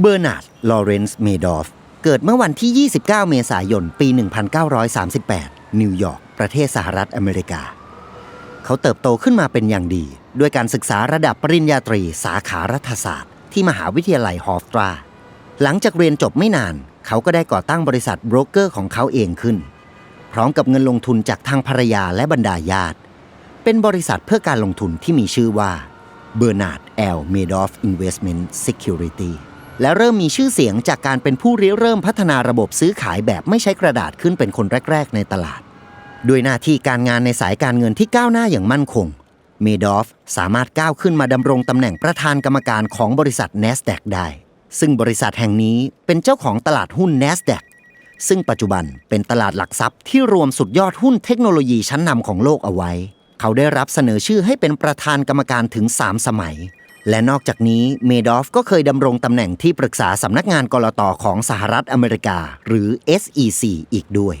เบอร์นาร์ด ลอเรนซ์ เมดอฟ เกิดเมื่อวันที่ 29 เมษายน ปี 1938 นิวยอร์ก ประเทศสหรัฐอเมริกา เขาเติบโตขึ้นมาเป็นอย่างดี ด้วยการศึกษาระดับปริญญาตรีสาขารัฐศาสตร์ ที่มหาวิทยาลัยฮอฟตรา หลังจากเรียนจบไม่นาน เขาก็ได้ก่อตั้งบริษัทโบรกเกอร์ของเขาเองขึ้น พร้อมกับเงินลงทุนจากทางภรรยาและบรรดาญาติ เป็นบริษัทเพื่อการลงทุนที่มีชื่อว่า Bernard L. Madoff Investment Security และเริ่มมีชื่อเสียงจากการเป็นผู้ริเริ่มพัฒนาระบบซื้อขายแบบไม่ใช้กระดาษขึ้นเป็นคนแรก ๆ ในตลาด ด้วยหน้าที่การงานในสายการเงินที่ก้าวหน้าอย่างมั่นคง เมดอฟสามารถก้าวขึ้นมาดำรงตำแหน่งประธานกรรมการของบริษัท NASDAQ ได้ ซึ่งบริษัทแห่งนี้เป็นเจ้าของตลาดหุ้น NASDAQ ซึ่งปัจจุบันเป็นตลาดหลักทรัพย์ที่รวมสุดยอดหุ้นเทคโนโลยีชั้นนำของโลกเอาไว้ เขาได้รับเสนอชื่อให้เป็นประธานกรรมการถึง 3 สมัย และนอกจากนี้เมดอฟก็เคยดำรงตำแหน่งที่ปรึกษาสำนักงานกลตของสหรัฐอเมริกา หรือ SEC อีกด้วย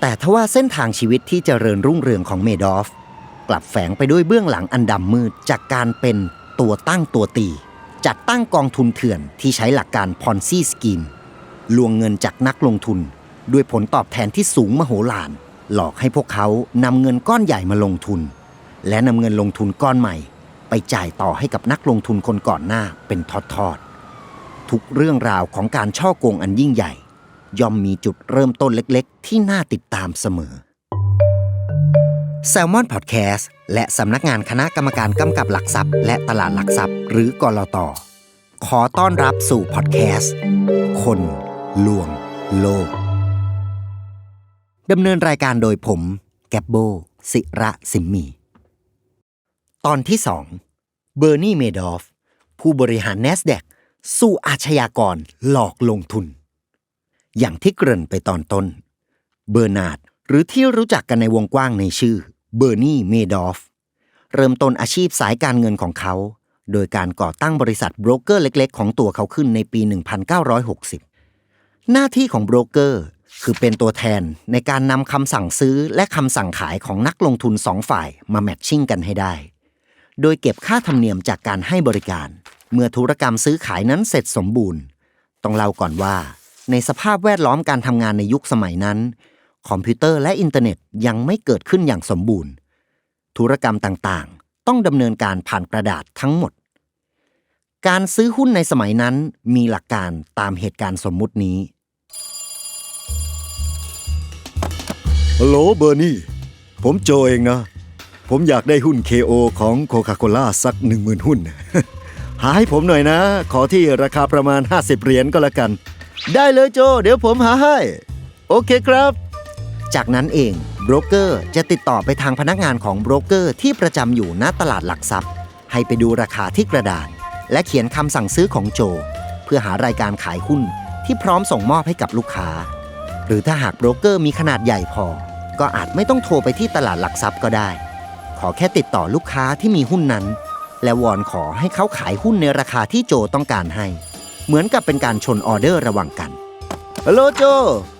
แต่ทว่าเส้นทางชีวิตที่เจริญรุ่งเรืองของเมดอฟกลับแฝงไปด้วยเบื้องหลังอันดำมืดจากการเป็นตัวตั้งตัวตี จัดตั้งกองทุนเถื่อนที่ใช้หลักการพอนซี่สกีมลวงเงินจากนักลงทุน ด้วยผลตอบแทนที่สูงมโหฬาร หลอกให้พวกเขานำเงินก้อนใหญ่มาลงทุน และนำเงินลงทุนก้อนใหม่ ไปจ่ายต่อให้กับนักลงทุนคนก่อนหน้าเป็นทอดๆทุกเรื่องราวของการช่อโกงอันยิ่งใหญ่ ย่อมมีจุดเริ่มต้นเล็กๆ ที่น่าติดตามเสมอ s ซ l m o n Podcast และสำนักงานคณะกรรมการกำกับหลักทรัพย์ และตลาดหลักทรัพย์ หรือกลตขอต้อนรับสู่พอดแคสต์คนลวงโลกดำเนินรายการโดยผม แกบโบ สิระสิมมี ตอนที่ 2 เบอร์นีเมดอฟ ผู้บริหาร NASDAQ สู้อาชญากรหลอกลงทุน อย่างที่เกริ่นไปตอนต้น เบอร์นาร์ดหรือที่รู้จักกันในวงกว้างในชื่อเบอร์นีเมดอฟ เริ่มต้นอาชีพสายการเงินของเขา โดยการก่อตั้งบริษัทโบรกเกอร์เล็ก ๆ ของตัวเขาขึ้นในปี 1960 หน้าที่ของโบรกเกอร์คือเป็นตัวแทนในการนำคำสั่งซื้อและคำสั่งขายของนักลงทุนสองฝ่ายมาแมทชิ่งกันให้ได้ โดยเก็บค่าธรรมเนียมจากการให้บริการ เมื่อธุรกรรมซื้อขายนั้นเสร็จสมบูรณ์ ต้องเล่าก่อนว่า ในสภาพแวดล้อมการทำงานในยุคสมัยนั้น คอมพิวเตอร์และอินเทอร์เน็ตยังไม่เกิดขึ้นอย่างสมบูรณ์ ธุรกรรมต่างๆ ต้องดำเนินการผ่านกระดาษทั้งหมด การซื้อหุ้นในสมัยนั้นมีหลักการตามเหตุการณ์สมมุตินี้ฮัลโหลเบอร์นี่ ผมโจเองนะ ผมอยากได้หุ้น KO ของโคคาโคล่าสักหนึ่งหมื่นหุ้น หาให้ผมหน่อยนะ ขอที่ราคาประมาณ 50 เหรียญก็แล้วกัน ได้เลยโจ เดี๋ยวผมหาให้ โอเคครับ จากนั้นเองโบรกเกอร์จะติดต่อไปทางพนักงานของโบรกเกอร์ที่ประจำอยู่ณตลาดหลักทรัพย์ ให้ไปดูราคาที่กระดาษและเขียนคำสั่งซื้อของโจ เพื่อหารายการขายหุ้นที่พร้อมส่งมอบให้กับลูกค้า หรือถ้าหากโบรกเกอร์มีขนาดใหญ่พอ ก็อาจไม่ต้องโทรไปที่ตลาดหลักทรัพย์ก็ได้ ขอแค่ติดต่อลูกค้าที่มีหุ้นนั้น และวอนขอให้เขาขายหุ้นในราคาที่โจต้องการให้ เหมือนกับเป็นการชนออเดอร์ระหว่างกันฮัลโหลโจ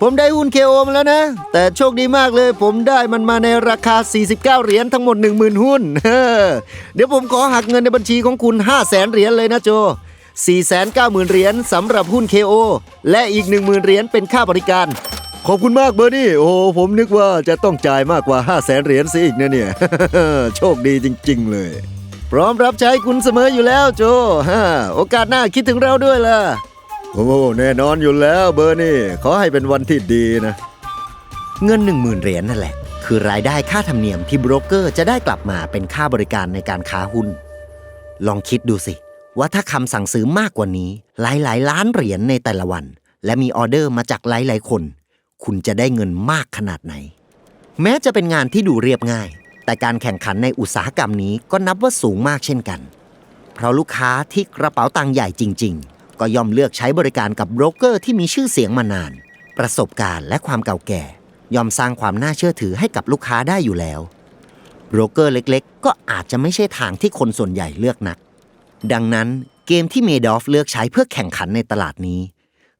ผมได้หุ้น KO มาแล้วนะ แต่โชคดีมากเลย ผมได้มันมาในราคา 49 เหรียญทั้งหมด 10,000 หุ้น เดี๋ยวผมขอหักเงินในบัญชีของคุณ 5 0 0แสนเหรียญเลยนะโจ 490,000เหรียญสำหรับหุ้น KO และอีก 10,000 เหรียญเป็นค่าบริการ ขอบคุณมากเบอร์นี่โอ้ผมนึกว่าจะต้องจ่ายมากกว่า 5 0 0แสนเหรียญซะอีกนะเนี่ย โชคดีจริง ๆ เลย พร้อมรับใช้คุณเสมออยู่แล้วโจฮะโอกาสหน้าคิดถึงเราด้วยล่ะ โอ้แน่นอนอยู่แล้วเบอร์นี่ขอให้เป็นวันที่ดีนะ เงิน 1 0,000 เหรียญนั่นแหละ คือรายได้ค่าธรรมเนียมที่โบรกเกอร์จะได้กลับมาเป็นค่าบริการในการค้าหุ้น ลองคิดดูสิ ว่าถ้าคำสั่งซื้อมากกว่านี้ หลายๆล้านเหรียญในแต่ละวัน และมีออเดอร์มาจากหลายๆคน คุณจะได้เงินมากขนาดไหน แม้จะเป็นงานที่ดูเรียบง่าย แต่การแข่งขันในอุตสาหกรรมนี้ก็นับว่าสูงมากเช่นกัน เพราะลูกค้าที่กระเป๋าตังค์ใหญ่จริง ๆ ก็ย่อมเลือกใช้บริการกับโบรกเกอร์ที่มีชื่อเสียงมานาน ประสบการณ์และความเก่าแก่ ย่อมสร้างความน่าเชื่อถือให้กับลูกค้าได้อยู่แล้วโบรกเกอร์เล็ก ๆ ก็อาจจะไม่ใช่ทางที่คนส่วนใหญ่เลือกนัก ดังนั้นเกมที่เมดอฟเลือกใช้เพื่อแข่งขันในตลาดนี้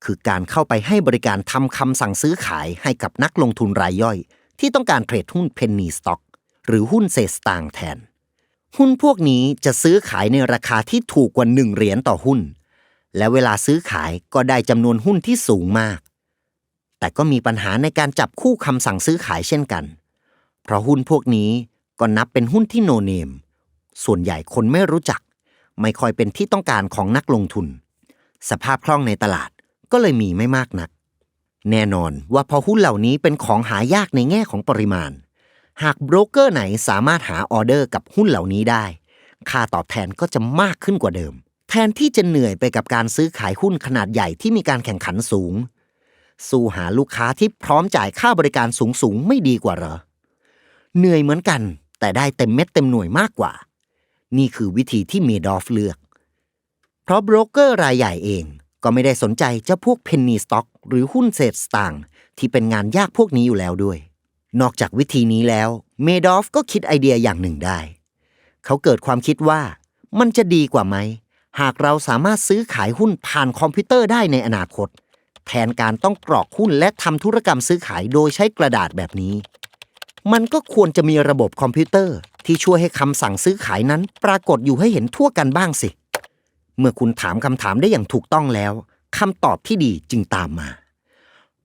คือการเข้าไปให้บริการทำคำสั่งซื้อขายให้กับนักลงทุนรายย่อย ที่ต้องการเทรดหุ้นเพนนีสต็อกหรือหุ้นเศษสตางแทน หุ้นพวกนี้จะซื้อขายในราคาที่ถูกกว่า 1 เหรียญต่อหุ้น และเวลาซื้อขายก็ได้จำนวนหุ้นที่สูงมาก แต่ก็มีปัญหาในการจับคู่คำสั่งซื้อขายเช่นกัน เพราะหุ้นพวกนี้ก็นับเป็นหุ้นที่โนเนม ส่วนใหญ่คนไม่รู้จัก ไม่ค่อยเป็นที่ต้องการของนักลงทุน สภาพคล่องในตลาด ก็เลยมีไม่มากนัก แน่นอนว่าพอหุ้นเหล่านี้เป็นของหายากในแง่ของปริมาณ หากโบรกเกอร์ไหนสามารถหาออเดอร์กับหุ้นเหล่านี้ได้ ค่าตอบแทนก็จะมากขึ้นกว่าเดิม แทนที่จะเหนื่อยไปกับการซื้อขายหุ้นขนาดใหญ่ที่มีการแข่งขันสูง สู้หาลูกค้าที่พร้อมจ่ายค่าบริการสูงๆไม่ดีกว่าเหรอ เหนื่อยเหมือนกัน แต่ได้เต็มเม็ดเต็มหน่วยมากกว่า นี่คือวิธีที่เมดอฟเลือก เพราะโบรกเกอร์รายใหญ่เอง ก็ไม่ได้สนใจเจ้าพวกเพนนีสต็อก หรือหุ้นเศษสตางที่เป็นงานยากพวกนี้อยู่แล้วด้วย นอกจากวิธีนี้แล้ว เมดอฟก็คิดไอเดียอย่างหนึ่งได้ เขาเกิดความคิดว่ามันจะดีกว่าไหม หากเราสามารถซื้อขายหุ้นผ่านคอมพิวเตอร์ได้ในอนาคต แทนการต้องกรอกหุ้นและทำธุรกรรมซื้อขายโดยใช้กระดาษแบบนี้ มันก็ควรจะมีระบบคอมพิวเตอร์ที่ช่วยให้คำสั่งซื้อขายนั้นปรากฏอยู่ให้เห็นทั่วกันบ้างสิเเมื่อคุณถามคำถามได้อย่างถูกต้องแล้วคำตอบที่ดีจึงตามมา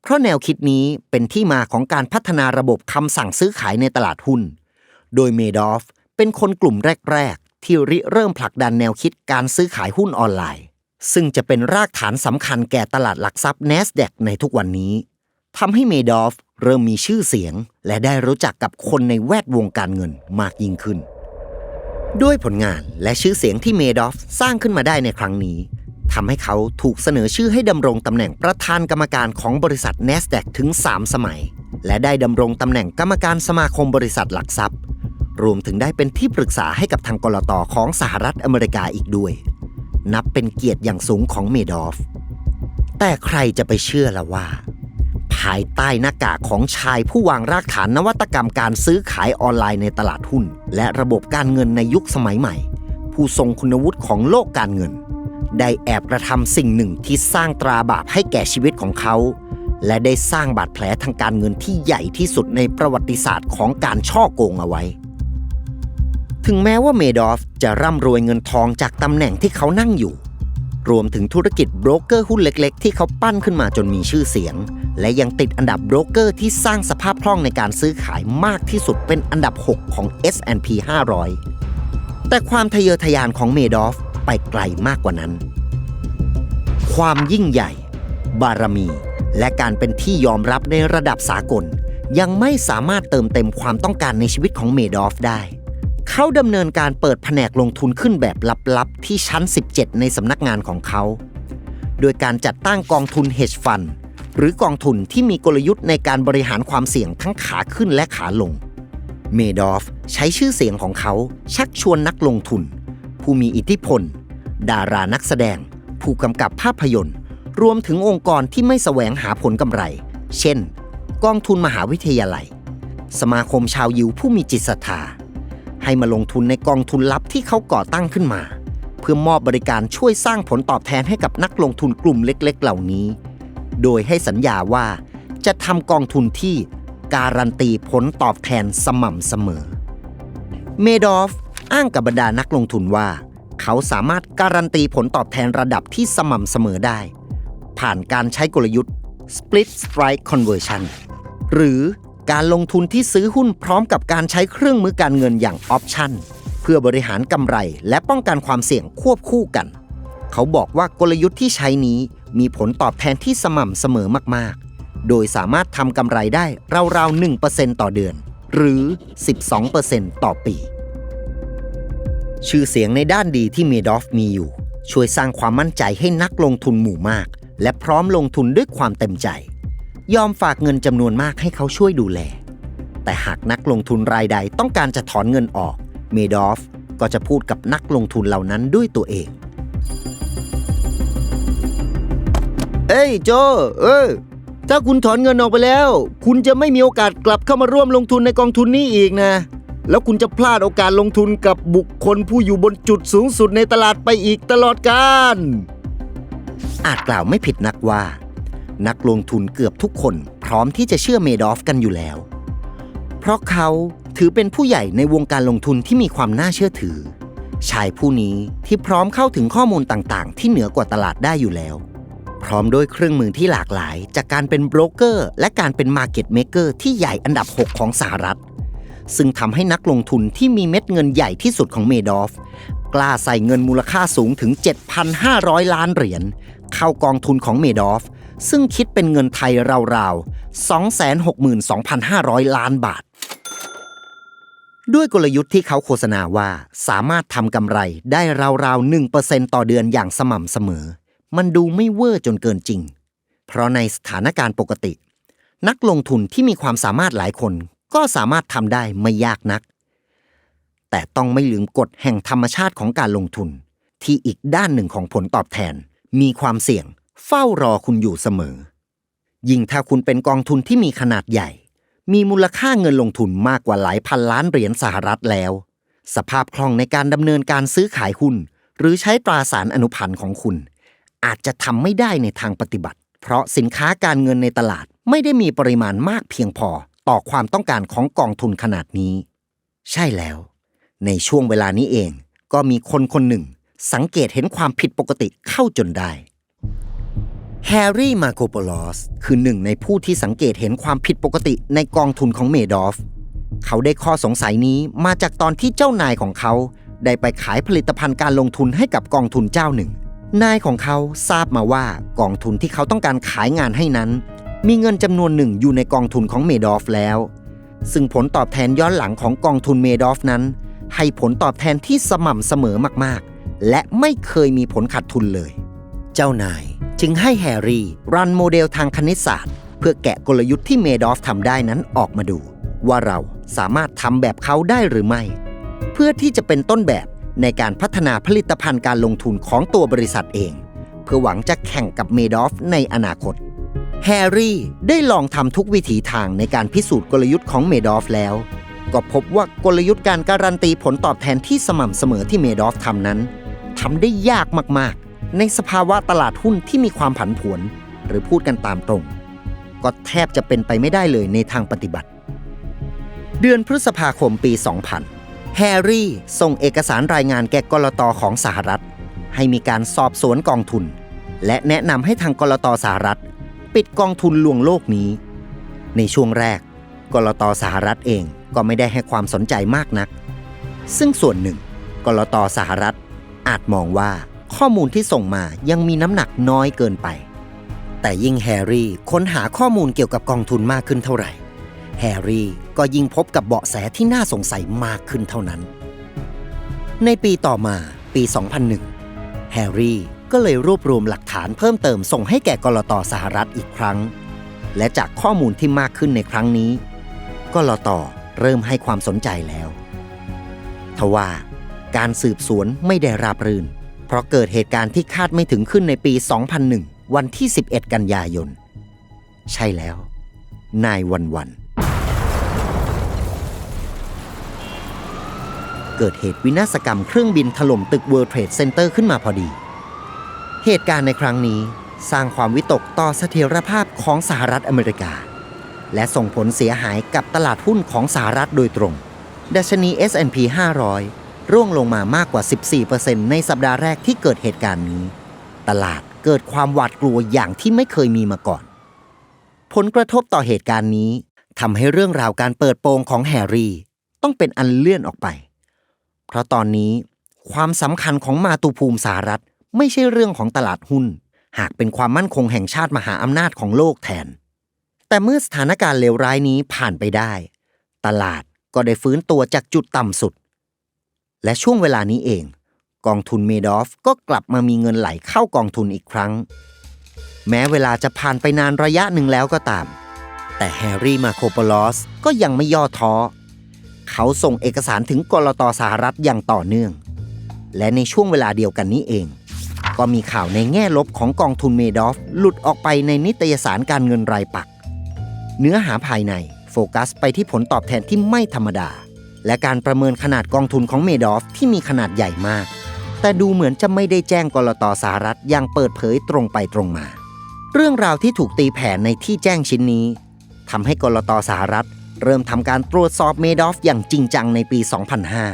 เพราะแนวคิดนี้เป็นที่มาของการพัฒนาระบบคำสั่งซื้อขายในตลาดหุ้น โดยเมดอฟเป็นคนกลุ่มแรก ๆ ที่ริเริ่มผลักดันแนวคิดการซื้อขายหุ้นออนไลน์ ซึ่งจะเป็นรากฐานสำคัญแก่ตลาดหลักทรัพย์ NASDAQ ในทุกวันนี้ทำให้เมดอฟเริ่มมีชื่อเสียง และได้รู้จักกับคนในแวดวงการเงินมากยิ่งขึ้น ด้วยผลงานและชื่อเสียงที่เมดอฟสร้างขึ้นมาได้ในครั้งนี้ทำให้เขาถูกเสนอชื่อให้ดำรงตำแหน่งประธานกรรมการของบริษัท NASDAQ ถึง 3 สมัย และได้ดำรงตำแหน่งกรรมการสมาคมบริษัทหลักทรัพย์ รวมถึงได้เป็นที่ปรึกษาให้กับทางกลตของสหรัฐอเมริกาอีกด้วย นับเป็นเกียรติอย่างสูงของเมดอฟ แต่ใครจะไปเชื่อละว่าายใต้หน้ากากของชายผู้วางรากฐานนวัตกรรมการซื้อขายออนไลน์ในตลาดหุ้น และระบบการเงินในยุคสมัยใหม่ ผู้ทรงคุณวุฒิของโลกการเงิน ได้แอบกระทำสิ่งหนึ่งที่สร้างตราบาปให้แก่ชีวิตของเขา และได้สร้างบาดแผลทางการเงินที่ใหญ่ที่สุดในประวัติศาสตร์ของการช่อโกงเอาไว้ ถึงแม้ว่าเมดอฟจะร่ำรวยเงินทองจากตำแหน่งที่เขานั่งอยู่รวมถึงธุรกิจโบรกเกอร์หุ้นเล็ก ๆ ที่เขาปั้นขึ้นมาจนมีชื่อเสียง และยังติดอันดับโบรกเกอร์ที่สร้างสภาพคล่องในการซื้อขายมากที่สุดเป็นอันดับ 6 ของ S&P 500 แต่ความทะเยอทะยานของเมดอฟไปไกลมากกว่านั้น ความยิ่งใหญ่ บารมี และการเป็นที่ยอมรับในระดับสากล ยังไม่สามารถเติมเต็มความต้องการในชีวิตของเมดอฟได้ เขาดำเนินการเปิดแผนกลงทุนขึ้นแบบลับๆ ที่ชั้น 17 ในสำนักงานของเขา โดยการจัดตั้งกองทุน hedge fund หรือกองทุนที่มีกลยุทธ์ในการบริหารความเสี่ยงทั้งขาขึ้นและขาลง เมดอฟใช้ชื่อเสียงของเขาชักชวนนักลงทุน ผู้มีอิทธิพล ดารานักแสดง ผู้กำกับภาพยนตร์ รวมถึงองค์กรที่ไม่แสวงหาผลกำไร เช่น กองทุนมหาวิทยาลัย สมาคมชาวยิวผู้มีจิตศรัทธาให้มาลงทุนในกองทุนลับที่เขาก่อตั้งขึ้นมา เพื่อมอบบริการช่วยสร้างผลตอบแทนให้กับนักลงทุนกลุ่มเล็ก ๆ เหล่านี้ โดยให้สัญญาว่าจะทำกองทุนที่การันตีผลตอบแทนสม่ำเสมอ เมดอฟอ้างกับบรรดานักลงทุนว่า เขาสามารถการันตีผลตอบแทนระดับที่สม่ำเสมอได้ ผ่านการใช้กลยุทธ์ split strike conversion หรือการลงทุนที่ซื้อหุ้นพร้อมกับการใช้เครื่องมือการเงินอย่างออปชันเพื่อบริหารกำไรและป้องกันความเสี่ยงควบคู่กัน เขาบอกว่ากลยุทธ์ที่ใช้นี้ มีผลตอบแทนที่สม่ำเสมอมากๆ โดยสามารถทำกำไรได้ราวๆ 1%ต่อเดือน หรือ 12%ต่อปี ชื่อเสียงในด้านดีที่เมดอฟมีอยู่ ช่วยสร้างความมั่นใจให้นักลงทุนหมู่มาก และพร้อมลงทุนด้วยความเต็มใจ ยอมฝากเงินจำนวนมากให้เขาช่วยดูแล แต่หากนักลงทุนรายใดต้องการจะถอนเงินออก เมดอฟก็จะพูดกับนักลงทุนเหล่านั้นด้วยตัวเอง เอ้ยโจ เออ ถ้าคุณถอนเงินออกไปแล้ว คุณจะไม่มีโอกาสกลับเข้ามาร่วมลงทุนในกองทุนนี้อีกนะ แล้วคุณจะพลาดโอกาสลงทุนกับบุคคลผู้อยู่บนจุดสูงสุดในตลาดไปอีกตลอดกาลอาจกล่าวไม่ผิดนักว่า นักลงทุนเกือบทุกคนพร้อมที่จะเชื่อเมดอฟกันอยู่แล้ว เพราะเขาถือเป็นผู้ใหญ่ในวงการลงทุนที่มีความน่าเชื่อถือ ชายผู้นี้ที่พร้อมเข้าถึงข้อมูลต่างๆ ที่เหนือกว่าตลาดได้อยู่แล้ว พร้อมด้วยเครื่องมือที่หลากหลาย จากการเป็นโบรกเกอร์ และการเป็นมาร์เก็ตเมเกอร์ที่ใหญ่อันดับ 6 ของสหรัฐ ซึ่งทำให้นักลงทุนที่มีเม็ดเงินใหญ่ที่สุดของเมดอฟกล้าใส่เงินมูลค่าสูงถึง 7,500 ล้านเหรียญเข้ากองทุนของเมดอฟซึ่งคิดเป็นเงินไทยราวๆ 262,500 ล้านบาท ด้วยกลยุทธ์ที่เขาโฆษณาว่าสามารถทำกำไรได้ราวๆ1%ต่อเดือนอย่างสม่ำเสมอ มันดูไม่เวอร์จนเกินจริง เพราะในสถานการณ์ปกติ นักลงทุนที่มีความสามารถหลายคน ก็สามารถทำได้ไม่ยากนัก แต่ต้องไม่ลืมกฎแห่งธรรมชาติของการลงทุน ที่อีกด้านหนึ่งของผลตอบแทน มีความเสี่ยง เฝ้ารอคุณอยู่เสมอ ยิ่งถ้าคุณเป็นกองทุนที่มีขนาดใหญ่ มีมูลค่าเงินลงทุนมากกว่าหลายพันล้านเหรียญสหรัฐแล้ว สภาพคล่องในการดำเนินการซื้อขายหุ้นหรือใช้ตราสารอนุพันธ์ของคุณ อาจจะทำไม่ได้ในทางปฏิบัติ เพราะสินค้าการเงินในตลาดไม่ได้มีปริมาณมากเพียงพอต่อความต้องการของกองทุนขนาดนี้ ใช่แล้ว ในช่วงเวลานี้เอง ก็มีคนคนหนึ่ง สังเกตเห็นความผิดปกติเข้าจนได้แฮร์รี่มาโคโปลอสคือหนึ่งในผู้ที่สังเกตเห็นความผิดปกติในกองทุนของเมดอฟ เขาได้ข้อสงสัยนี้มาจากตอนที่เจ้านายของเขา ได้ไปขายผลิตภัณฑ์การลงทุนให้กับกองทุนเจ้าหนึ่ง นายของเขาทราบมาว่ากองทุนที่เขาต้องการขายงานให้นั้น มีเงินจำนวนหนึ่งอยู่ในกองทุนของเมดอฟแล้ว ซึ่งผลตอบแทนย้อนหลังของกองทุนเมดอฟนั้น ให้ผลตอบแทนที่สม่ำเสมอมากๆ และไม่เคยมีผลขาดทุนเลย เจ้านายจึงให้แฮร์รี่รันโมเดลทางคณิตศาสตร์ เพื่อแกะกลยุทธ์ที่เมดอฟทำได้นั้นออกมาดู ว่าเราสามารถทำแบบเขาได้หรือไม่ เพื่อที่จะเป็นต้นแบบ ในการพัฒนาผลิตภัณฑ์การลงทุนของตัวบริษัทเอง เพื่อหวังจะแข่งกับเมดอฟในอนาคต แฮร์รี่ได้ลองทำทุกวิถีทางในการพิสูจน์กลยุทธ์ของเมดอฟแล้ว ก็พบว่ากลยุทธ์การการันตีผลตอบแทนที่สม่ำเสมอที่เมดอฟทำนั้นทำได้ยากมากๆ ในสภาวะตลาดหุ้นที่มีความผันผวน หรือพูดกันตามตรง ก็แทบจะเป็นไปไม่ได้เลยในทางปฏิบัติ เดือนพฤษภาคมปี 2000 แฮร์รี่ส่งเอกสารรายงานแก่กลตของสหรัฐ ให้มีการสอบสวนกองทุน และแนะนำให้ทางกลตสหรัฐ ปิดกองทุนลวงโลกนี้ ในช่วงแรก กลตสหรัฐเองก็ไม่ได้ให้ความสนใจมากนัก ซึ่งส่วนหนึ่ง กลตสหรัฐ อาจมองว่าข้อมูลที่ส่งมายังมีน้ำหนักน้อยเกินไป แต่ยิ่งแฮร์รี่ค้นหาข้อมูลเกี่ยวกับกองทุนมากขึ้นเท่าไหร่ แฮร์รี่ก็ยิ่งพบกับเบาะแสที่น่าสงสัยมากขึ้นเท่านั้น ในปีต่อมาปี 2001 แฮร์รี่ก็เลยรวบรวมหลักฐานเพิ่มเติมส่งให้แก่กลตสหรัฐอีกครั้ง และจากข้อมูลที่มากขึ้นในครั้งนี้กลตเริ่มให้ความสนใจแล้วทว่าการสืบสวนไม่ได้ราบรื่น เพราะเกิดเหตุการณ์ที่คาดไม่ถึงขึ้นในปี 2001 วันที่ 11 กันยายน ใช่แล้ว นายวันวัน เกิดเหตุวินาศกรรมเครื่องบินถล่มตึก World Trade Center ขึ้นมาพอดี เหตุการณ์ในครั้งนี้สร้างความวิตกต่อเสถียรภาพของสหรัฐอเมริกา และส่งผลเสียหายกับตลาดหุ้นของสหรัฐโดยตรง ดัชนี S&P 500 ร่วงลงมามากกว่า 14%ในสัปดาห์แรกที่เกิดเหตุการณ์นี้ ตลาดเกิดความหวาดกลัวอย่างที่ไม่เคยมีมาก่อน ผลกระทบต่อเหตุการณ์นี้ทำให้เรื่องราวการเปิดโปงของแฮร์รี่ ต้องเป็นอันเลื่อนออกไป เพราะตอนนี้ความสำคัญของมาตุภูมิสหรัฐไม่ใช่เรื่องของตลาดหุ้น หากเป็นความมั่นคงแห่งชาติมหาอำนาจของโลกแทน แต่เมื่อสถานการณ์เลวร้ายนี้ผ่านไปได้ ตลาดก็ได้ฟื้นตัวจากจุดต่ำสุด และช่วงเวลานี้เอง กองทุนเมดอฟก็กลับมามีเงินไหลเข้ากองทุนอีกครั้ง แม้เวลาจะผ่านไปนานระยะหนึ่งแล้วก็ตาม แต่แฮร์รี่มาโคโปลอสก็ยังไม่ย่อท้อ เขาส่งเอกสารถึงกลตสหรัฐอย่างต่อเนื่อง และในช่วงเวลาเดียวกันนี้เอง ก็มีข่าวในแง่ลบของกองทุนเมดอฟหลุดออกไปในนิตยสารการเงินรายปัก เนื้อหาภายในโฟกัสไปที่ผลตอบแทนที่ไม่ธรรมดา และการประเมินขนาดกองทุนของเมดอฟที่มีขนาดใหญ่มาก แต่ดูเหมือนจะไม่ได้แจ้งกลตสหรัฐอย่างเปิดเผยตรงไปตรงมา เรื่องราวที่ถูกตีแผ่ในที่แจ้งชิ้นนี้ทำให้กลตสหรัฐ เริ่มทำการตรวจสอบเมดอฟอย่างจริงจังในปี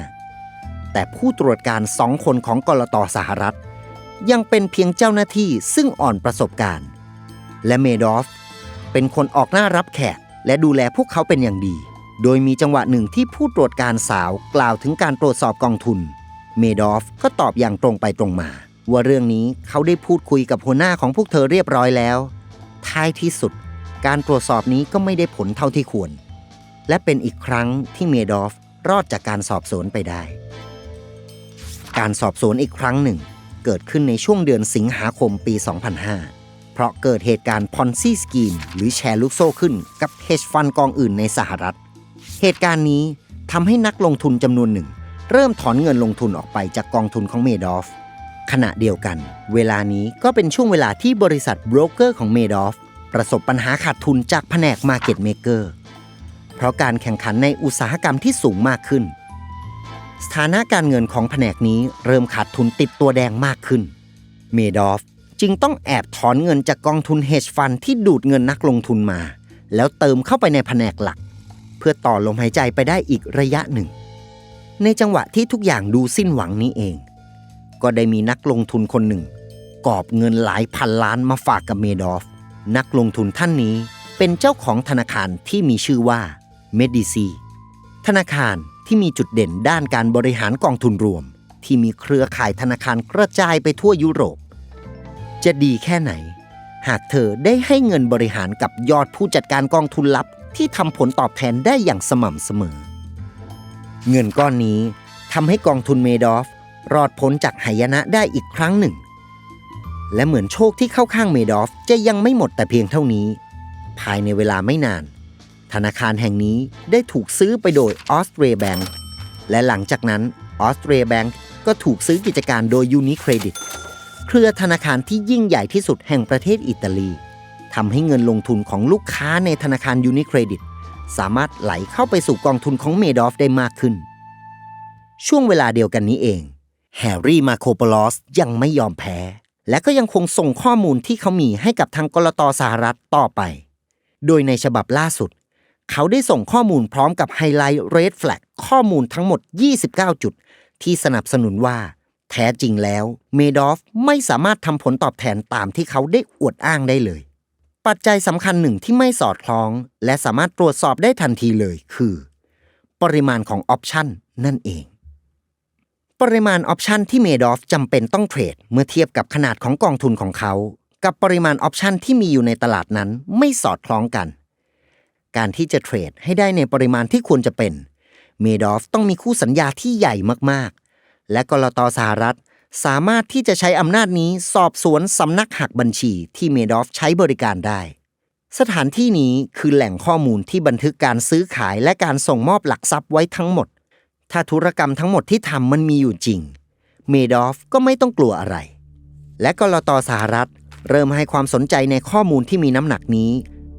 2005 แต่ผู้ตรวจการสองคนของกลตสหรัฐ ยังเป็นเพียงเจ้าหน้าที่ซึ่งอ่อนประสบการณ์ และเมดอฟเป็นคนออกหน้ารับแขกและดูแลพวกเขาเป็นอย่างดี โดยมีจังหวะหนึ่งที่ผู้ตรวจการสาวกล่าวถึงการตรวจสอบกองทุน เมดอฟก็ตอบอย่างตรงไปตรงมา ว่าเรื่องนี้เขาได้พูดคุยกับหัวหน้าของพวกเธอเรียบร้อยแล้ว ท้ายที่สุด การตรวจสอบนี้ก็ไม่ได้ผลเท่าที่ควร และเป็นอีกครั้งที่เมดอฟรอดจากการสอบสวนไปได้ การสอบสวนอีกครั้งหนึ่ง เกิดขึ้นในช่วงเดือนสิงหาคมปี 2005 เพราะเกิดเหตุการณ์พอนซี่สกีมหรือแชร์ลูกโซ่ขึ้นกับเฮชฟันกองอื่นในสหรัฐ เหตุการณ์นี้ทำให้นักลงทุนจำนวนหนึ่ง เริ่มถอนเงินลงทุนออกไปจากกองทุนของเมดอฟขณะเดียวกัน เวลานี้ก็เป็นช่วงเวลาที่บริษัทโบรกเกอร์ของเมดอฟประสบปัญหาขาดทุนจากแผนกมาเก็ตเมเกอ ร์เพราะการแข่งขันในอุตสาหกรรมที่สูงมากขึ้น สถานะการเงินของแผนกนี้เริ่มขาดทุนติดตัวแดงมากขึ้น เมดอฟจึงต้องแอบถอนเงินจากกองทุนเฮดฟันที่ดูดเงินนักลงทุนมา แล้วเติมเข้าไปในแผนกหลัก เพื่อต่อลมหายใจไปได้อีกระยะหนึ่ง ในจังหวะที่ทุกอย่างดูสิ้นหวังนี้เอง ก็ได้มีนักลงทุนคนหนึ่ง กอบเงินหลายพันล้านมาฝากกับเมดอฟนักลงทุนท่านนี้เป็นเจ้าของธนาคารที่มีชื่อว่า เมดิซี ธนาคารที่มีจุดเด่นด้านการบริหารกองทุนรวม ที่มีเครือข่ายธนาคารกระจายไปทั่วยุโรป จะดีแค่ไหน หากเธอได้ให้เงินบริหารกับยอดผู้จัดการกองทุนลับ ที่ทำผลตอบแทนได้อย่างสม่ำเสมอ เงินก้อนนี้ทำให้กองทุนเมดอฟรอดพ้นจากหายนะได้อีกครั้งหนึ่ง และเหมือนโชคที่เข้าข้างเมดอฟจะยังไม่หมดแต่เพียงเท่านี้ ภายในเวลาไม่นาน ธนาคารแห่งนี้ได้ถูกซื้อไปโดยออสเตรแบงก์และหลังจากนั้นออสเตรแบงก์ก็ถูกซื้อกิจการโดยยูนิเครดิตเครือธนาคารที่ยิ่งใหญ่ที่สุดแห่งประเทศอิตาลีทำให้เงินลงทุนของลูกค้าในธนาคารยูนิเครดิตสามารถไหลเข้าไปสู่กองทุนของเมดอฟได้มากขึ้น ช่วงเวลาเดียวกันนี้เอง แฮร์รี่มาโคโปลอสยังไม่ยอมแพ้ และก็ยังคงส่งข้อมูลที่เขามีให้กับทางกลตสหรัฐต่อไป โดยในฉบับล่าสุด เขาได้ส่งข้อมูลพร้อมกับไฮไลท์เรดแฟลกข้อมูลทั้งหมด 29 จุด ที่สนับสนุนว่า แท้จริงแล้วเมดอฟไม่สามารถทำผลตอบแทนตามที่เขาได้อวดอ้างได้เลย ปัจจัยสำคัญหนึ่งที่ไม่สอดคล้อง และสามารถตรวจสอบได้ทันทีเลยคือ ปริมาณของออปชันนั่นเอง ปริมาณออปชันที่เมดอฟจำเป็นต้องเทรดเมื่อเทียบกับขนาดของกองทุนของเขา กับปริมาณออปชันที่มีอยู่ในตลาดนั้นไม่สอดคล้องกัน การที่จะเทรดให้ได้ในปริมาณที่ควรจะเป็น เมดอฟต้องมีคู่สัญญาที่ใหญ่มากๆ และกรตสหรัฐสามารถที่จะใช้อำนาจนี้สอบสวนสำนักหักบัญชีที่เมดอฟใช้บริการได้ สถานที่นี้คือแหล่งข้อมูลที่บันทึกการซื้อขายและการส่งมอบหลักทรัพย์ไว้ทั้งหมด ถ้าธุรกรรมทั้งหมดที่ทำมันมีอยู่จริง เมดอฟก็ไม่ต้องกลัวอะไร และกรตสหรัฐเริ่มให้ความสนใจในข้อมูลที่มีน้ำหนักนี้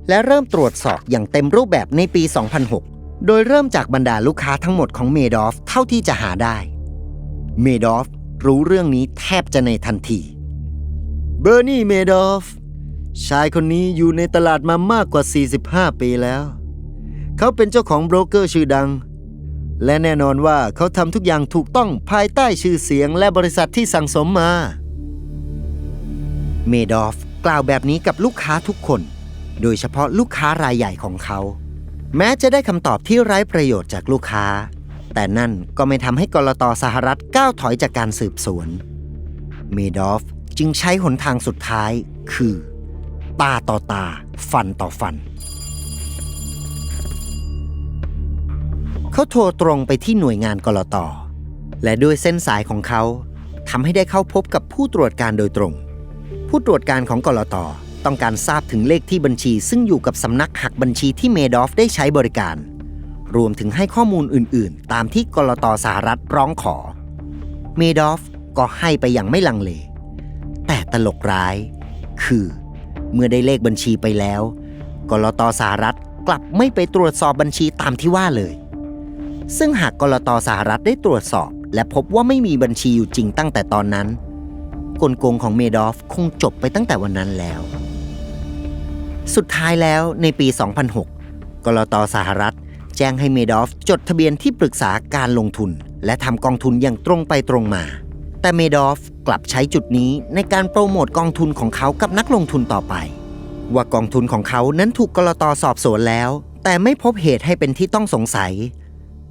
และเริ่มตรวจสอบอย่างเต็มรูปแบบในปี 2006 โดยเริ่มจากบรรดาลูกค้าทั้งหมดของเมดอฟเท่าที่จะหาได้ เมดอฟรู้เรื่องนี้แทบจะในทันที เบอร์นี่เมดอฟชายคนนี้อยู่ในตลาดมามากกว่า 45 ปีแล้ว เขาเป็นเจ้าของโบรกเกอร์ชื่อดัง และแน่นอนว่าเขาทำทุกอย่างถูกต้องภายใต้ชื่อเสียงและบริษัทที่สั่งสมมา เมดอฟกล่าวแบบนี้กับลูกค้าทุกคน โดยเฉพาะลูกค้ารายใหญ่ของเขา แม้จะได้คำตอบที่ไร้ประโยชน์จากลูกค้า แต่นั่นก็ไม่ทำให้กรตสหรัฐก้าวถอยจากการสืบสวน เมดอฟจึงใช้หนทางสุดท้ายคือ ตาต่อตา ฟันต่อฟัน เขาโทรตรงไปที่หน่วยงานกรตและด้วยเส้นสายของเขาทำให้ได้เข้าพบกับผู้ตรวจการโดยตรง ผู้ตรวจการของกรต ต้องการทราบถึงเลขที่บัญชี ซึ่งอยู่กับสำนักหักบัญชีที่เมดอฟได้ใช้บริการ รวมถึงให้ข้อมูลอื่น ๆ ตามที่กรตสหรัฐร้องขอ เมดอฟก็ให้ไปอย่างไม่ลังเล แต่ตลกร้าย คือ เมื่อได้เลขบัญชีไปแล้ว กรตสหรัฐกลับไม่ไปตรวจสอบบัญชีตามที่ว่าเลย ซึ่งหากกรตสหรัฐได้ตรวจสอบ และพบว่าไม่มีบัญชีอยู่จริงตั้งแต่ตอนนั้นกลโกงของเมดอฟคงจบไปตั้งแต่วันนั้นแล้ว สุดท้ายแล้วในปี 2006กรตสหรัฐ แจ้งให้เมดอฟจดทะเบียนที่ปรึกษาการลงทุน และทำกองทุนอย่างตรงไปตรงมา แต่เมดอฟกลับใช้จุดนี้ในการโปรโมทกองทุนของเขากับนักลงทุนต่อไป ว่ากองทุนของเขานั้นถูกกรตสอบสวนแล้ว แต่ไม่พบเหตุให้เป็นที่ต้องสงสัย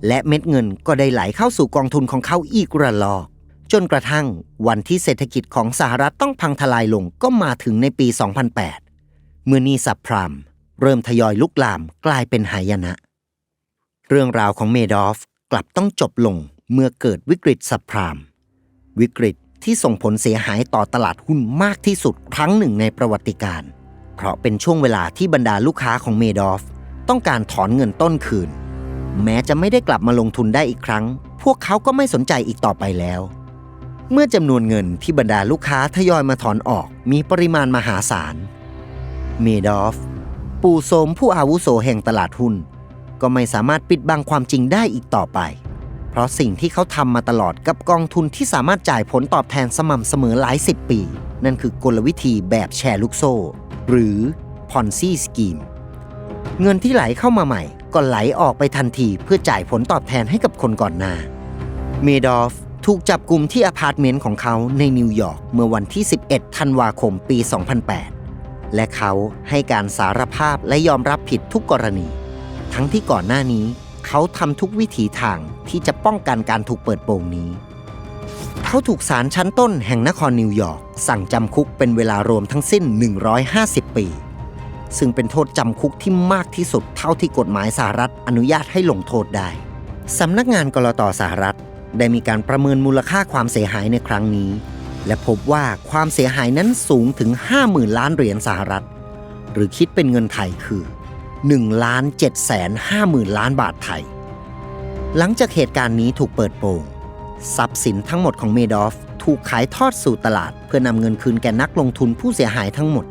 และเม็ดเงินก็ได้ไหลเข้าสู่กองทุนของเขาอีกระลอกจนกระทั่งวันที่เศรษฐกิจของสหรัฐต้องพังทลายลงก็มาถึงในปี 2008 เมื่อนีสับพรามเริ่มทยอยลุกลามกลายเป็นหายนะ เรื่องราวของเมดอฟกลับต้องจบลงเมื่อเกิดวิกฤตสับพรามวิกฤตที่ส่งผลเสียหายต่อตลาดหุ้นมากที่สุดครั้งหนึ่งในประวัติการ เพราะเป็นช่วงเวลาที่บรรดาลูกค้าของเมดอฟต้องการถอนเงินต้นคืน แม้จะไม่ได้กลับมาลงทุนได้อีกครั้ง พวกเขาก็ไม่สนใจอีกต่อไปแล้ว เมื่อจำนวนเงินที่บรรดาลูกค้าทยอยมาถอนออกมีปริมาณมหาศาล เมดอฟ ปู่โสมผู้อาวุโสแห่งตลาดหุ้น ก็ไม่สามารถปิดบังความจริงได้อีกต่อไป เพราะสิ่งที่เขาทำมาตลอดกับกองทุนที่สามารถจ่ายผลตอบแทนสม่ำเสมอหลายสิบปี นั่นคือกลวิธีแบบแชร์ลูกโซ่ หรือ Ponzi Scheme เงินที่ไหลเข้ามาใหม่ ก็ไหลออกไปทันทีเพื่อจ่ายผลตอบแทนให้กับคนก่อนหน้า เมดอฟถูกจับกลุ่มที่อพาร์ตเมนต์ของเขาในนิวยอร์กเมื่อวันที่ 11 ธันวาคมปี 2008 และเขาให้การสารภาพและยอมรับผิดทุกกรณี ทั้งที่ก่อนหน้านี้ เขาทำทุกวิถีทางที่จะป้องกันการถูกเปิดโปงนี้ เขาถูกศาลชั้นต้นแห่งนครนิวยอร์กสั่งจำคุกเป็นเวลารวมทั้งสิ้น 150 ปี ซึ่งเป็นโทษจำคุกที่มากที่สุดเท่าที่กฎหมายสหรัฐอนุญาตให้ลงโทษได้สำนักงานกรตสหรัฐ ได้มีการประเมินมูลค่าความเสียหายในครั้งนี้ และพบว่าความเสียหายนั้นสูงถึง 50,000 ล้านเหรียญสหรัฐ หรือคิดเป็นเงินไทยคือ1ล้าน7แสน50,000 ล้านบาทไทย หลังจากเหตุการณ์นี้ถูกเปิดโปงทรัพย์สินทั้งหมดของเมดอฟถูกขายทอดสู่ตลาด เพื่อนำเงินคืนแก่นักลงทุนผู้เสียหายทั้งหมด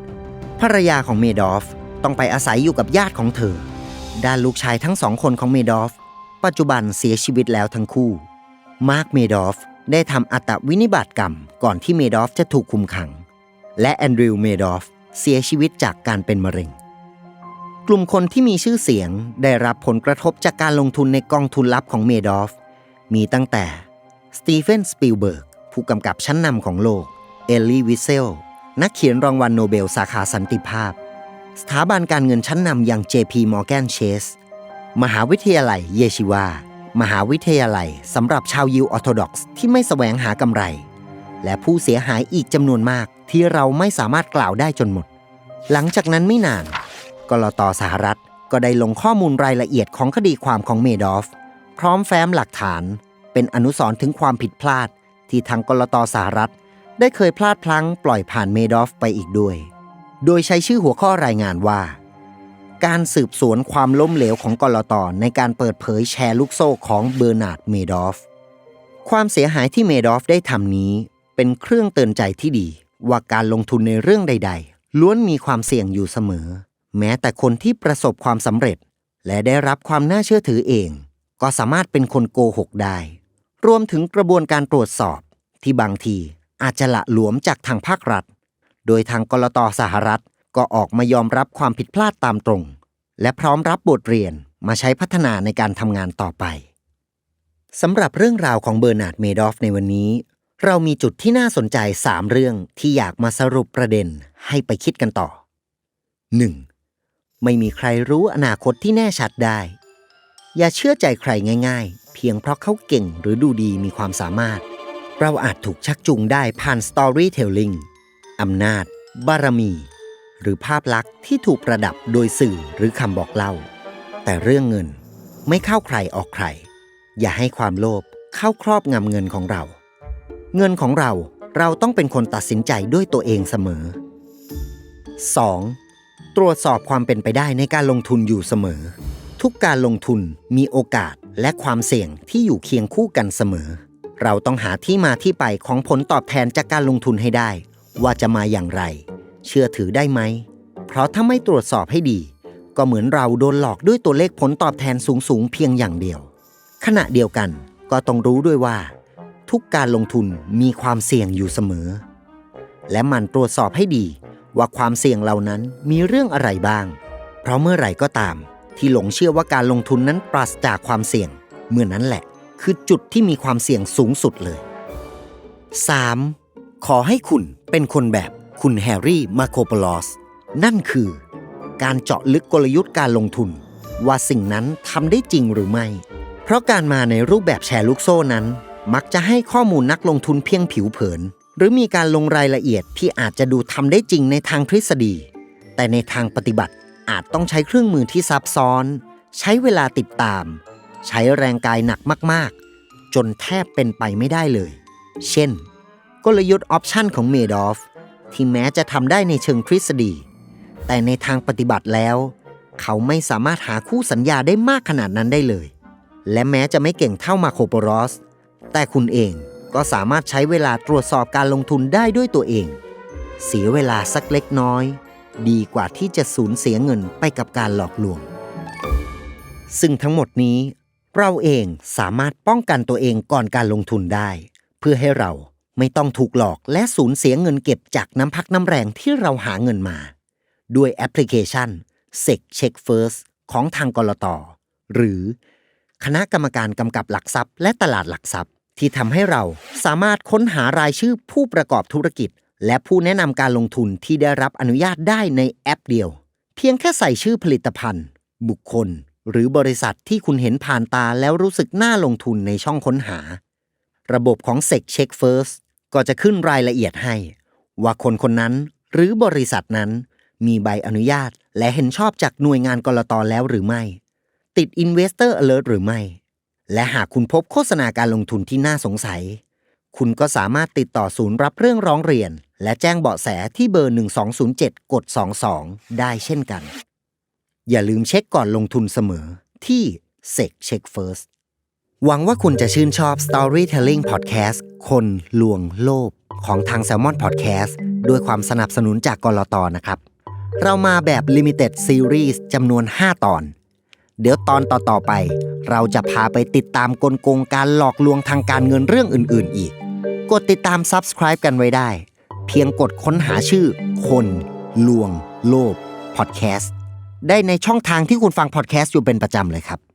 ภรรยาของเมดอฟต้องไปอาศัยอยู่กับญาติของเธอ ด้านลูกชายทั้งสองคนของเมดอฟปัจจุบันเสียชีวิตแล้วทั้งคู่ มาร์คเมดอฟ ได้ทำอัตวินิบาตกรรมก่อนที่เมดอฟจะถูกคุมขัง และแอนดริวเมดอฟเสียชีวิตจากการเป็นมะเร็ง กลุ่มคนที่มีชื่อเสียงได้รับผลกระทบจากการลงทุนในกองทุนลับของเมดอฟมีตั้งแต่สตีเฟนสปิลเบิร์กผู้กำกับชั้นนำของโลก เอลลี่วิเซล นักเขียนรางวัลโนเบลสาขาสันติภาพ สถาบันการเงินชั้นนำอย่าง JP Morgan Chase มหาวิทยาลัยเยชิวา มหาวิทยาลัยสำหรับชาวยิวออร์โธดอกซ์ที่ไม่แสวงหากำไร และผู้เสียหายอีกจำนวนมากที่เราไม่สามารถกล่าวได้จนหมด หลังจากนั้นไม่นานกรตสหรัฐก็ได้ลงข้อมูลรายละเอียดของคดีความของเมดอฟ พร้อมแฟ้มหลักฐาน เป็นอนุสรณ์ถึงความผิดพลาด ที่ทางกรตสหรัฐ ได้เคยพลาดพลั้งปล่อยผ่านเมดอฟไปอีกด้วย โดยใช้ชื่อหัวข้อรายงานว่า การสืบสวนความล้มเหลวของกรตในการเปิดเผยแชร์ลูกโซ่ของเบอร์นาร์ดเมดอฟ ความเสียหายที่เมดอฟได้ทำนี้เป็นเครื่องเตือนใจที่ดี ว่าการลงทุนในเรื่องใด ๆ ล้วนมีความเสี่ยงอยู่เสมอ แม้แต่คนที่ประสบความสำเร็จ และได้รับความน่าเชื่อถือเอง ก็สามารถเป็นคนโกหกได้ รวมถึงกระบวนการตรวจสอบ ที่บางทีอาจจะละหลวมจากทางภาครัฐ โดยทางกรตสหรัฐ ก็ออกมายอมรับความผิดพลาดตามตรง และพร้อมรับบทเรียนมาใช้พัฒนาในการทำงานต่อไปสำหรับเรื่องราวของเบอร์นาร์ดเมดอฟในวันนี้ เรามีจุดที่น่าสนใจ 3 เรื่องที่อยากมาสรุปประเด็นให้ไปคิดกันต่อ 1. ไม่มีใครรู้อนาคตที่แน่ชัดได้ อย่าเชื่อใจใครง่าย ๆ เพียงเพราะเขาเก่งหรือดูดีมีความสามารถ เราอาจถูกชักจูงได้ผ่าน storytelling อำนาจ บารมี หรือภาพลักษณ์ที่ถูกประดับโดยสื่อหรือคำบอกเล่า แต่เรื่องเงินไม่เข้าใครออกใคร อย่าให้ความโลภเข้าครอบงำเงินของเรา เงินของเราเราต้องเป็นคนตัดสินใจด้วยตัวเองเสมอ 2. ตรวจสอบความเป็นไปได้ในการลงทุนอยู่เสมอ ทุกการลงทุนมีโอกาสและความเสี่ยงที่อยู่เคียงคู่กันเสมอ เราต้องหาที่มาที่ไปของผลตอบแทนจากการลงทุนให้ได้ ว่าจะมาอย่างไร เชื่อถือได้ไหม เพราะถ้าไม่ตรวจสอบให้ดี ก็เหมือนเราโดนหลอกด้วยตัวเลขผลตอบแทนสูงๆเพียงอย่างเดียว ขณะเดียวกันก็ต้องรู้ด้วยว่า ทุกการลงทุนมีความเสี่ยงอยู่เสมอ และมันตรวจสอบให้ดีว่าความเสี่ยงเหล่านั้นมีเรื่องอะไรบ้าง เพราะเมื่อไหร่ก็ตาม ที่หลงเชื่อว่าการลงทุนนั้นปราศจากความเสี่ยง เมื่อนั้นแหละ คือจุดที่มีความเสี่ยงสูงสุดเลย 3. ขอให้คุณเป็นคนแบบ คุณแฮร์รี่มาโคโปลอส นั่นคือ การเจาะลึกกลยุทธ์การลงทุน ว่าสิ่งนั้นทำได้จริงหรือไม่ เพราะการมาในรูปแบบแชร์ลูกโซ่นั้น มักจะให้ข้อมูลนักลงทุนเพียงผิวเผิน หรือมีการลงรายละเอียดที่อาจจะดูทำได้จริงในทางทฤษฎี แต่ในทางปฏิบัติอาจต้องใช้เครื่องมือที่ซับซ้อน ใช้เวลาติดตาม ใช้แรงกายหนักมาก ๆ จนแทบเป็นไปไม่ได้เลย เช่น กลยุทธ์ออปชันของเมดอฟ ที่แม้จะทำได้ในเชิงทฤษฎี แต่ในทางปฏิบัติแล้ว เขาไม่สามารถหาคู่สัญญาได้มากขนาดนั้นได้เลย และแม้จะไม่เก่งเท่ามาโคโปรอส แต่คุณเองก็สามารถใช้เวลาตรวจสอบการลงทุนได้ด้วยตัวเอง เสียเวลาสักเล็กน้อย ดีกว่าที่จะสูญเสียเงินไปกับการหลอกลวง ซึ่งทั้งหมดนี้ เราเองสามารถป้องกันตัวเองก่อนการลงทุนได้ เพื่อให้เรา ไม่ต้องถูกหลอกและสูญเสียเงินเก็บจากน้ำพักน้ำแรงที่เราหาเงินมา ด้วยแอปพลิเคชัน SEC Check First ของทางกรตหรือ คณะกรรมการกำกับหลักทรัพย์ และตลาดหลักทรัพย์ ที่ทำให้เราสามารถค้นหารายชื่อผู้ประกอบธุรกิจ และผู้แนะนำการลงทุนที่ได้รับอนุญาตได้ในแอปเดียว เพียงแค่ใส่ชื่อผลิตภัณฑ์ บุคคล หรือบริษัทที่คุณเห็นผ่านตาแล้วรู้สึกน่าลงทุนในช่องค้นหา ระบบของ SEC Check First ก็จะขึ้นรายละเอียดให้ ว่าคนคนนั้นหรือบริษัทนั้น มีใบอนุญาตและเห็นชอบจากหน่วยงานกรตแล้วหรือไม่ ติด Investor Alert หรือไม่ และหากคุณพบโฆษณาการลงทุนที่น่าสงสัย คุณก็สามารถติดต่อศูนย์รับเรื่องร้องเรียน และแจ้งเบาะแสที่เบอร์ 1207 กด 22 ได้เช่นกัน อย่าลืมเช็คก่อนลงทุนเสมอที่ SEC Check First หวังว่าคุณจะชื่นชอบ Storytelling Podcast คนลวงโลภของทาง Salmon Podcast ด้วยความสนับสนุนจากกรอตนะครับ เรามาแบบ Limited Series จำนวน 5 ตอน เดี๋ยวตอนต่อ ๆ ไป เราจะพาไปติดตามกลโกงการหลอกลวงทางการเงินเรื่องอื่น ๆ อีก กดติดตาม Subscribe กันไว้ได้ เพียงกดค้นหาชื่อ คนลวงโลภ Podcast ได้ในช่องทางที่คุณฟัง Podcast อยู่เป็นประจำเลยครับ